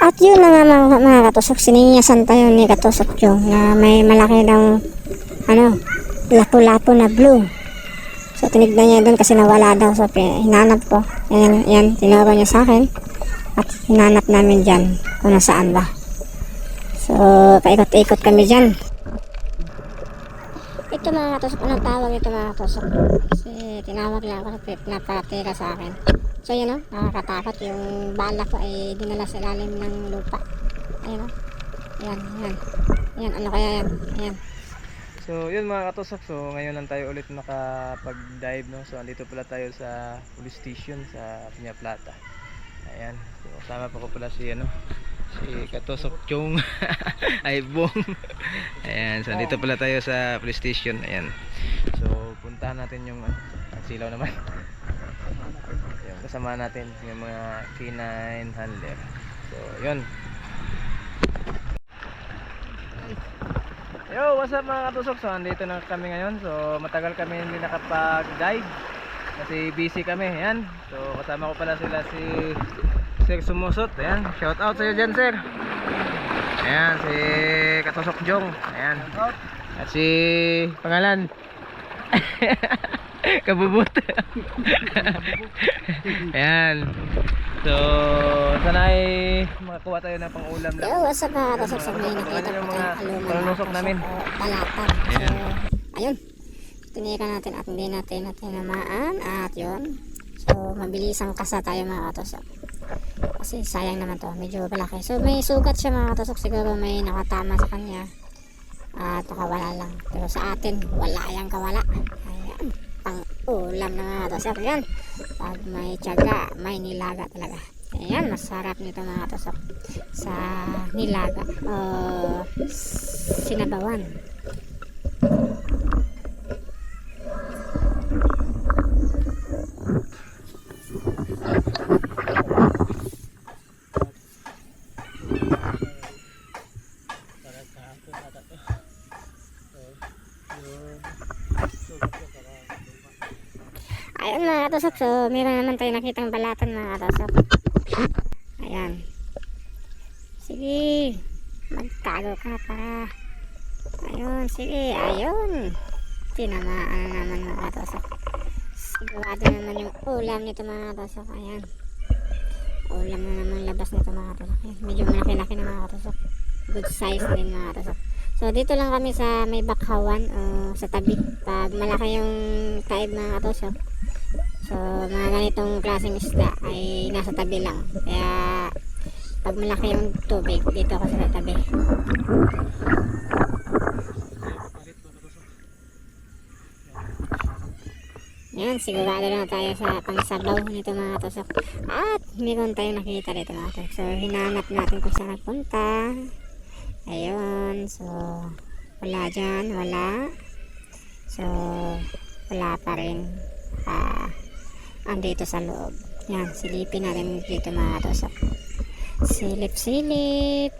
At yun na nga mga, mga katusok, sininyasan tayo ni katusok yung na may malaki daw, ano, lapu-lapu na blue. So tinignan niya doon kasi nawala daw. So hinanap ko. Yan, yan tinuro niya sa akin. At hinanap namin dyan kung nasaan ba. So paikot-ikot kami dyan. Ito mga katusok, anong tawag ito mga katusok? Kasi tinawag lang ako na pinapatira sa akin. So yun o, nakakatakot yung bala ko ay dinala sa ilalim ng lupa. Ayun o. Yan, yan. Yan, ano kaya yan? Ayan. So, yun mga katusok. So, ngayon lang tayo ulit nakapag-dive, no? So, andito pala tayo sa police station sa Piña Plata. Ayan. So, kasama pa ko pala si, ano, si Katusok Chong. Ay, Bong. Ayan. So, andito pala tayo sa police station. Ayan. So, puntahan natin yung, ano, silaw naman. Kasama natin yung mga canine handler. So, yun. Yo, what's up mga katusok? So, andito na kami ngayon. So, matagal kami hindi nakapag-dive. Kasi busy kami. Ayan. So, kasama ko pala sila si Sir Sumusot. Ayan. Shout out sa iyo dyan, Sir. Ayan, si Katusok Jong. Ayan. At si pangalan. Kabubut. Ayan. So, sana ay makakuha tayo ng pang-ulam lang. Yo, what's up mga katusok? So may nakita yung ko mga panunusok namin? Ayan. So, ayun. Tinira natin at hindi natin natin namaan. At yun. So, mabilisang kasa tayo mga katusok. Kasi sayang naman to. Medyo malaki. So, may sugat siya mga katusok. Siguro may nakatama sa kanya. At nakawala lang. Pero sa atin, wala yang kawala. Pang ulam na mga katusok. Yan. Pag may tiyaga, may nilaga talaga. Ayan, masarap nito mga katusok. Sa nilaga. O sinabawan. Katusok, so meron naman tayo nakitang balatan mga katusok. Ayan. Sige, magtago ka para. Ayun, sige, ayun. Tinamaan na naman mga katusok. Sigurado naman yung ulam nito mga katusok. Ayan. Ulam na naman labas nito mga. Ayan, medyo malaki-laki na mga katusok. Good size din mga katusok. So dito lang kami sa may bakhawan o sa tabi. Pag malaki yung taib mga katusok. So, mga ganitong klaseng isda ay nasa tabi lang. Kaya, pag malaki yung tubig, dito ako sa tabi. Yan, sigurado na tayo sa pangsabaw nito mga tusok. At, meron tayong nakita dito mga tusok. So, hinanap natin kung saan nagpunta. Ayun, so, wala dyan, wala. So, wala pa rin. Ah, andito sa loob. Yan, silipin natin dito mga tusok. Silip-silip.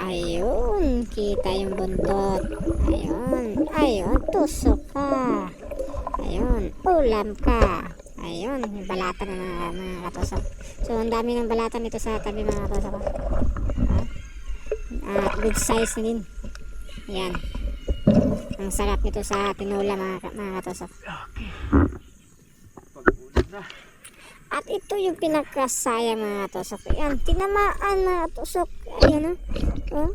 Ayun, kita yung buntot. Ayun, ayun, tusok ka. Ayun, ulam ka. Ayun, yung balatan ng mga, mga katusok. So, ang dami ng balatan dito sa tabi mga katusok. At good size na din. Yan. Ang sarap nito sa tinula mga, mga katusok. At ito yung pinakasaya mga tusok. Yan, tinamaan mga tusok. Ayan o. Oh.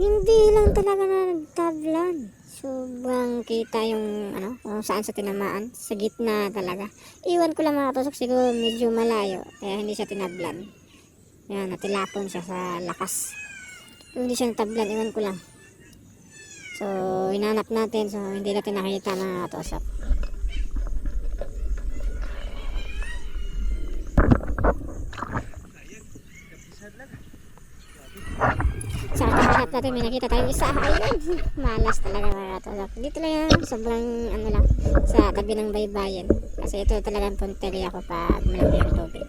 Hindi lang talaga na nagtablan. Sobrang kita yung ano, kung saan sa tinamaan. Sa gitna talaga. Iwan ko lang mga tusok. Siguro medyo malayo. Kaya hindi siya tinablan. Yan, natilapon siya sa lakas. Hindi siya natablan, iwan ko lang. So, hinanap natin. So, hindi natin nakita mga tusok. sa kahanap natin may nakita tayong isa. Ayun. Malas talaga mga katusok dito lang yan sobrang ano lang sa tabi ng baybayin. Kasi ito talagang punteriya ko pag malaki ang tubig.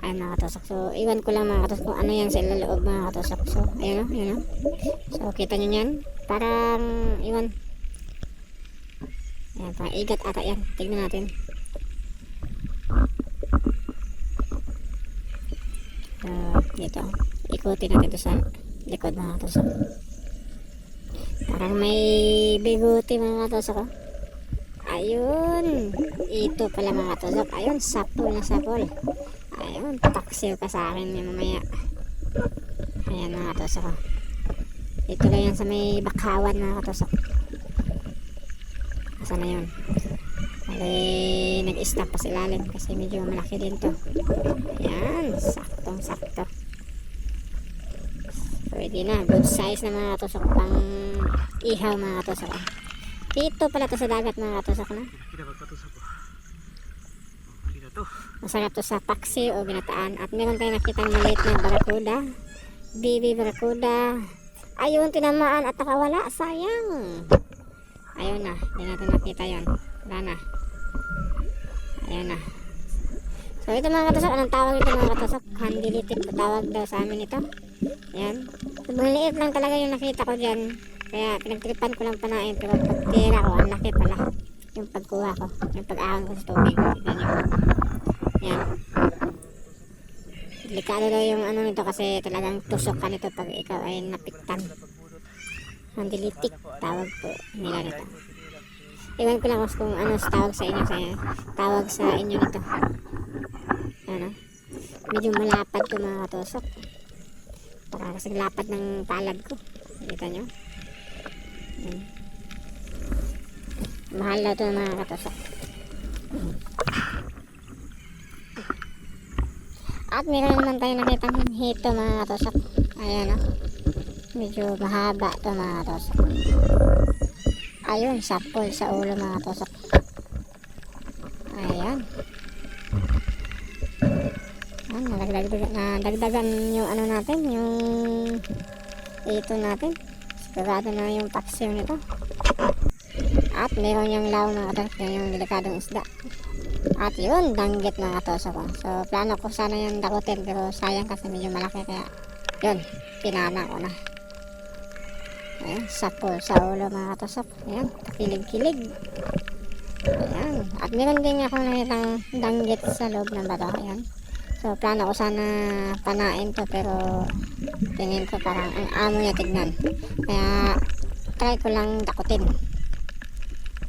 Ayun mga katusok. So iwan ko lang mga katusok kung ano yan sa ilaloob mga katusok. So ayun o ayun o so kita nyo yan. Parang iwan. Ayan parang igat ata yan. Tignan natin. So, dito. Ikutin natin ito sa likod mga katusok. Parang may biguti mga katusok. oh. Ayun. Ito pala mga katusok. Ayun, sapol na sapol. Ayun, taksiw ka sa akin yung mamaya. Ayan mga katusok. oh. Ito lang yan sa may bakawan mga katusok. Asa na yun? Bali, nag-stop pa sa ilalim kasi medyo malaki din to. Ayan, saktong sakto. Pwede na, good size na mga katusok pang ihaw mga katusok. Dito pala to sa dagat mga katusok na. Masarap to sa paksi o ginataan. At meron tayong nakitang maliit na barakuda. Baby barakuda. Ayun, tinamaan at nakawala. Sayang. Ayun na. Hindi natin nakita yon. Wala na. Ayun na. So ito mga katusok, anong tawag ito mga katusok? Handilitik tawag daw sa amin ito. Yan. Maliit lang talaga yung nakita ko dyan. Kaya pinagtripan ko lang panain. Pero pag tira ko, ang laki pala. Yung pagkuha ko. Yung pag-ahon ko sa tubig. Yan yun. Yan. Delikado daw yung ano nito kasi talagang tusok ka nito pag ikaw ay napiktan. Handilitik tawag po nila nito. Iwan ko lang kung ano tawag sa inyo sa tawag sa inyo nito. Ano? Medyo malapad to mga katusok. Baka kasi lapad ng palad ko. Kita nyo? Yan. Mahal daw to mga katusok. At meron naman tayo nakitang hito mga katusok. Ayan o. Medyo mahaba to mga katusok. Ayun, sapol sa ulo mga katusok. Ayan. Ayan, nadagdagan, nadagdagan yung ano natin, yung ito natin. Sigurado na yung paksiw nito. At meron yung law mga katusok, yan yung delikadong isda. At yun, danggit mga katoso ko. So, plano ko sana yung dakutin pero sayang kasi medyo malaki kaya yun, pinana ko na. Ayan, sapol sa ulo mga katosok. Ayan, kakilig-kilig. Ayan, at meron din ako nakitang danggit sa loob ng bato. Ayan. So, plano ko sana panain to pero tingin ko parang ang amo niya tignan. Kaya, try ko lang dakutin.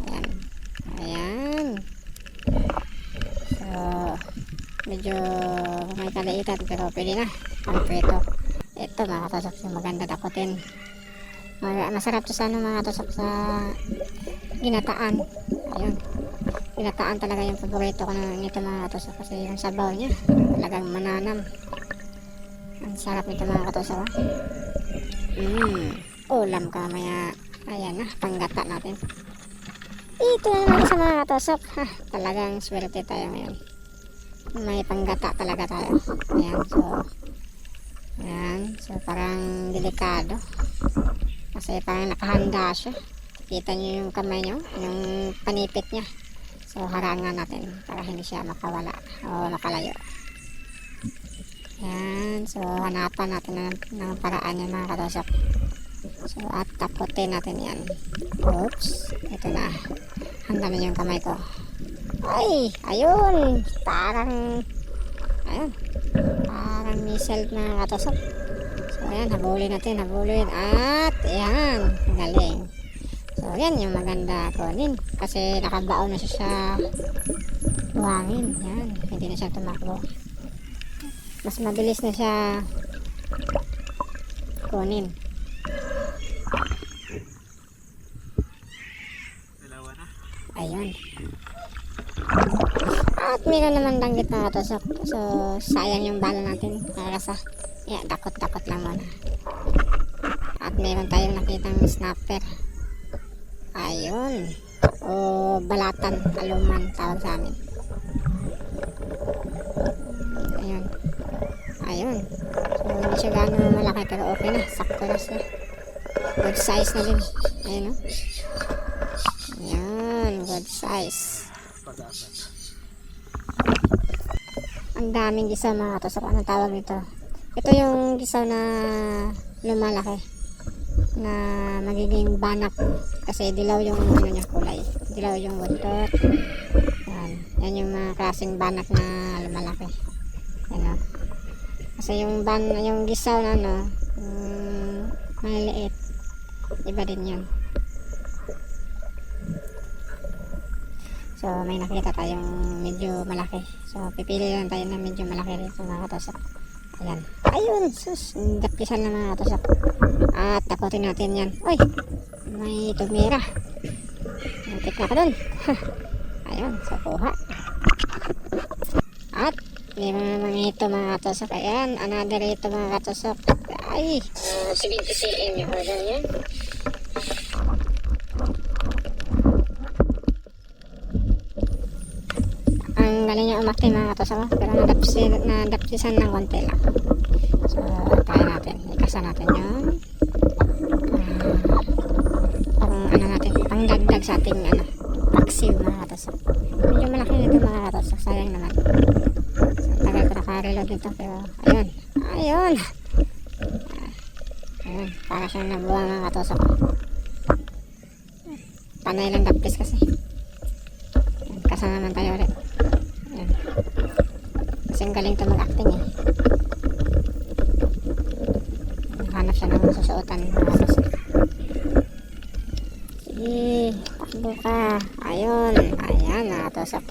Ayan. Ayan. So, medyo may kaliitan pero pwede na. Ang preto. Ito mga katusok yung maganda dakutin. Ma- Masarap to sa ano mga katusok sa ginataan. Ayun. Ginataan talaga yung paborito ko na nito mga katusok kasi yung sabaw niya talagang mananam. Ang sarap nito mga katusok. Mmm. Ulam ka maya. Ayan na, panggata natin. Ito na naman sa mga katusok. Ha, talagang swerte tayo ngayon. May panggata talaga tayo. Ayan, so Ayan, so parang delikado. Kasi parang nakahanda siya. Kita niyo yung kamay niyo, yung panipit niya. So harangan natin para hindi siya makawala o makalayo. Ayan, so hanapan natin ng, ng paraan yung mga katusok. So at taputin natin yan. Oops, ito na. Handa na yung kamay ko. Ay, ayun. Parang, ayun. Parang missile na katusok. So, ayan, habulin natin, habulin. At, ayan, galing. So, yan yung maganda kunin. Kasi nakabaon na siya sa buhangin. Yan, hindi na siya tumakbo. Mas mabilis na siya kunin. Ayun. At meron naman danggit na katusok. So, sayang yung bala natin. Kaya sa, yeah, dakot-dakot lang muna. At meron tayong nakitang snapper. Ayun. O balatan, aluman, tawag sa amin. Ayun. Ayun. So, hindi siya gano'ng malaki pero okay na. Sakto na siya. Good size na din. Ayun, no? Ayun, good size. Ang daming gisaw mga katusok. Anong tawag nito? Ito yung gisaw na lumalaki. Na magiging banak. Kasi dilaw yung ano niya kulay. Dilaw yung buntot. Yan. Yan yung mga klaseng banak na lumalaki. Yan o. Kasi yung ban, yung gisaw na ano, mm, maliliit. Iba din yun. So, may nakita tayong medyo malaki. So, pipili lang tayo na medyo malaki rito mga katusok. Ayan. Ayun, sus, dapisan na mga katusok. At takutin natin yan. Uy, may tumira. Muntik na ka dun. Ayun, so kuha. At, may mga mga ito mga katusok. Ayan, another ito mga katusok. Ay, uh, 70 cm yung order niya. Ang galing niya umakti mga katusok. Pero nadapsi, nadapsisan ng konti lang. So, try natin. Ikasa natin yun. Ah, pang ano natin, pang dagdag sa ating ano, paksiw mga katusok. Medyo malaki nito mga katusok. Sayang naman. So, tagal ko naka-reload nito pero ayun. Ayun. Ayun. Para siyang nabuwang mga katusok. Panay lang dapis kasi. Ayun, Kasa naman tayo ulit. Ayun. Kasi ang galing ito mag-acting eh. Hanap siya ng susuotan mga katusok. Sige, takbo ka. Ayun, ayan, nakatusok.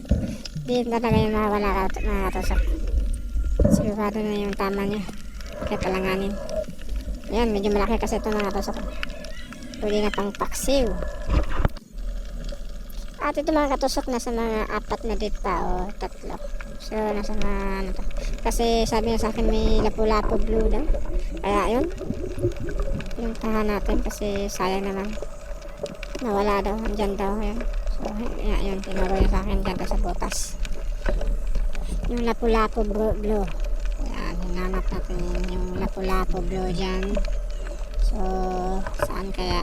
Hindi talaga yung mawala ka, nakatusok. Sigurado na yung tama niya. Kaya palanganin. Ayan, medyo malaki kasi ito mga tusok. Pwede na pang paksiw. At ito mga katusok, nasa mga apat na dit pa o tatlo. So, nasa mga ano to. Kasi sabi niya sa akin may lapu-lapu blue daw. Kaya yun. Pinuntahan natin kasi sayang naman nawala daw, andyan daw yan. So, yan, yun, tinuro niya sa akin dyan sa butas. Yung lapu-lapu blue. Yan, hinanap natin yung lapu-lapu blue dyan. So, saan kaya?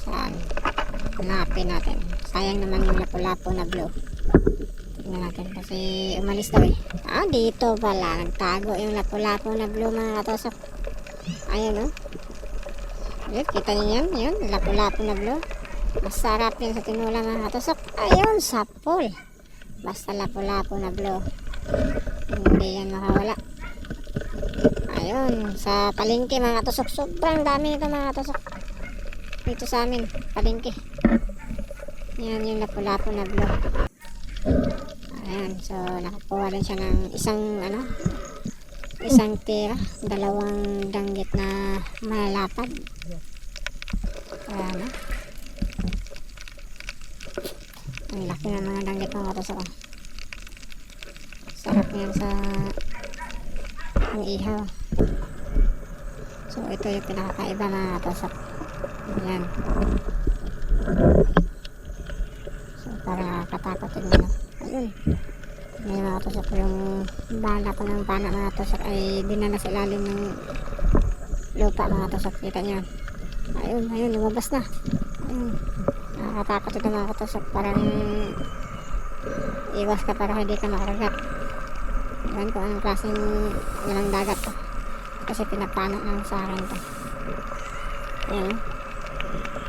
Saan? Hanapin natin. Sayang naman yung lapu-lapu na blue. Tingnan natin kasi umalis daw eh. Ah, dito pala. Nagtago yung lapu-lapu na blue mga katusok. Ayan oh. Yun, kita niyo yan, yun, lapu-lapu na blue. Masarap yan sa tinula mga katusok. Ayun, sapol. Basta lapu-lapu na blue. Hindi yan makawala. Ayun, sa palengke mga katusok. Sobrang dami nito mga katusok. Dito sa amin, palengke. Yan yung lapu-lapu na blue. Ayan, so nakakuha din siya ng isang ano, isang tira, dalawang danggit na malalapad. Ayan. Ang laki ng mga danggit mga katusok. ah. Sarap yan sa ang ihaw. So, ito yung pinakakaiba mga katusok. Ayan. So, para katakot din nyo. Ayun. May mga tusok yung bala ko ng pana mga tusok ay dinala sa ilalim ng lupa mga tusok. Kita nyo. Ayun, ayun, lumabas na. Ayun. Nakakatakot ito mga katusok. Parang iwas ka para hindi ka makaragat. Yan kung anong klaseng walang dagat to. Kasi pinapano lang sa akin to. Yan.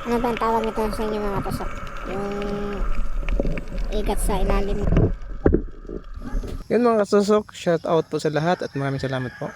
Ano ba ang tawag nito sa inyo mga tusok? Yung igat sa ilalim. Yun mga katusok, shout out po sa lahat at maraming salamat po.